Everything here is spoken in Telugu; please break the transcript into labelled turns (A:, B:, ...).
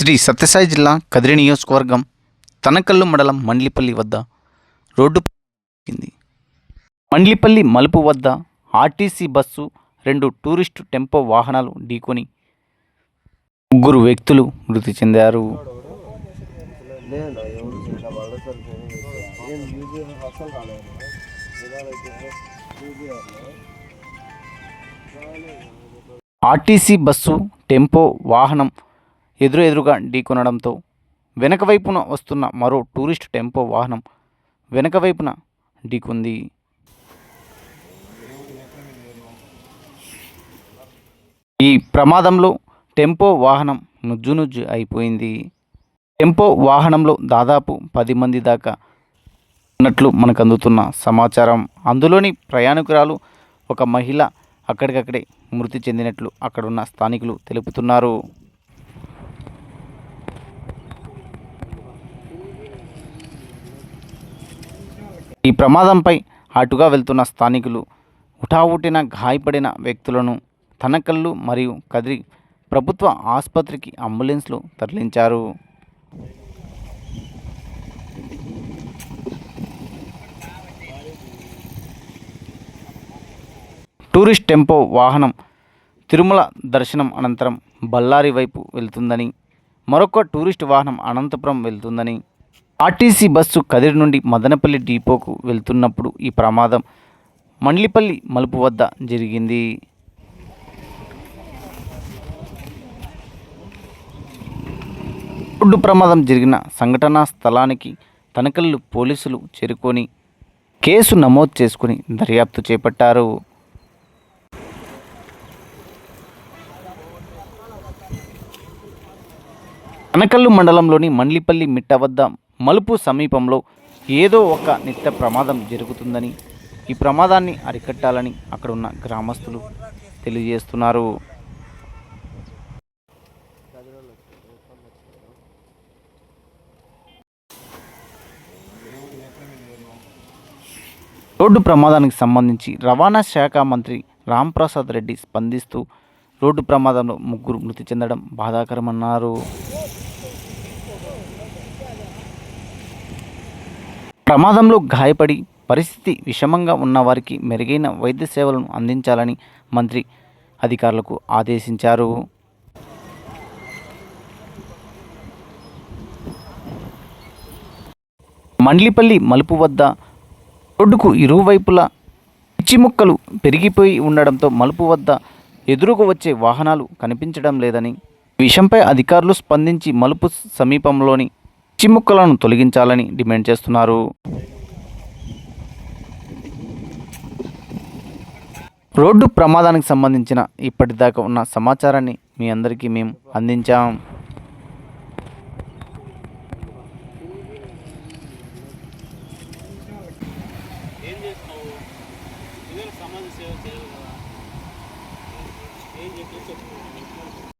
A: శ్రీ సత్యసాయి జిల్లా కదిరి నియోజకవర్గం తనకల్లు మండలం మండ్లిపల్లి వద్ద రోడ్డు మండ్లిపల్లి మలుపు వద్ద ఆర్టీసీ బస్సు రెండు టూరిస్టు టెంపో వాహనాలు ఢీకొని ముగ్గురు వ్యక్తులు మృతి చెందారు. ఆర్టీసీ బస్సు టెంపో వాహనం ఎదురు ఎదురుగా ఢీకొనడంతో వెనక వైపున వస్తున్న మరో టూరిస్ట్ టెంపో వాహనం వెనక వైపున ఢీకొంది. ఈ ప్రమాదంలో టెంపో వాహనం నుజ్జు నుజ్జు అయిపోయింది. టెంపో వాహనంలో దాదాపు పది మంది దాకా ఉన్నట్లు మనకు అందుతున్న సమాచారం. అందులోని ప్రయాణికురాలు ఒక మహిళ అక్కడికక్కడే మృతి చెందినట్లు అక్కడున్న స్థానికులు తెలుపుతున్నారు. ఈ ప్రమాదంపై అటుగా వెళ్తున్న స్థానికులు హుటాహుటిన గాయపడిన వ్యక్తులను తనకల్లు మరియు కదిరి ప్రభుత్వ ఆసుపత్రికి అంబులెన్స్లో తరలించారు. టూరిస్ట్ టెంపో వాహనం తిరుమల దర్శనం అనంతరం బళ్ళారి వైపు వెళ్తుందని మరొక టూరిస్ట్ వాహనం అనంతపురం వెళ్తుందని ఆర్టీసీ బస్సు కదిరి నుండి మదనపల్లి డిపోకు వెళ్తున్నప్పుడు ఈ ప్రమాదం మండ్లిపల్లి మలుపు వద్ద జరిగింది. రోడ్డు ప్రమాదం జరిగిన సంఘటనా స్థలానికి తనకల్లు పోలీసులు చేరుకొని కేసు నమోదు చేసుకుని దర్యాప్తు చేపట్టారు. అనకల్లు మండలంలోని మండ్లిపల్లి మిట్ట వద్ద మలుపు సమీపంలో ఏదో ఒక నిత్య ప్రమాదం జరుగుతుందని ఈ ప్రమాదాన్ని అరికట్టాలని అక్కడ ఉన్న గ్రామస్తులు తెలియజేస్తున్నారు. రోడ్డు ప్రమాదానికి సంబంధించి రవాణా శాఖ మంత్రి రాంప్రసాద్ రెడ్డి స్పందిస్తూ రోడ్డు ప్రమాదంలో ముగ్గురు మృతి చెందడం బాధాకరమన్నారు. ప్రమాదంలో గాయపడి పరిస్థితి విషమంగా ఉన్న వారికి మెరుగైన వైద్య సేవలను అందించాలని మంత్రి అధికారులకు ఆదేశించారు. మండ్లిపల్లి మలుపు వద్ద రోడ్డుకు ఇరువైపులా పిచ్చి ముక్కలు పెరిగిపోయి ఉండడంతో మలుపు వద్ద ఎదురుకు వచ్చే వాహనాలు కనిపించడం లేదని విషయంపై అధికారులు స్పందించి మలుపు సమీపంలోని పిచ్చి ముక్కలను తొలగించాలని డిమాండ్ చేస్తున్నారు. రోడ్డు ప్రమాదానికి సంబంధించిన ఇప్పటిదాకా ఉన్న సమాచారాన్ని మీ అందరికీ మేము అందించాం.
B: సమాజ సేవ చేయాలి కదా. ఏం చెప్పి చెప్పు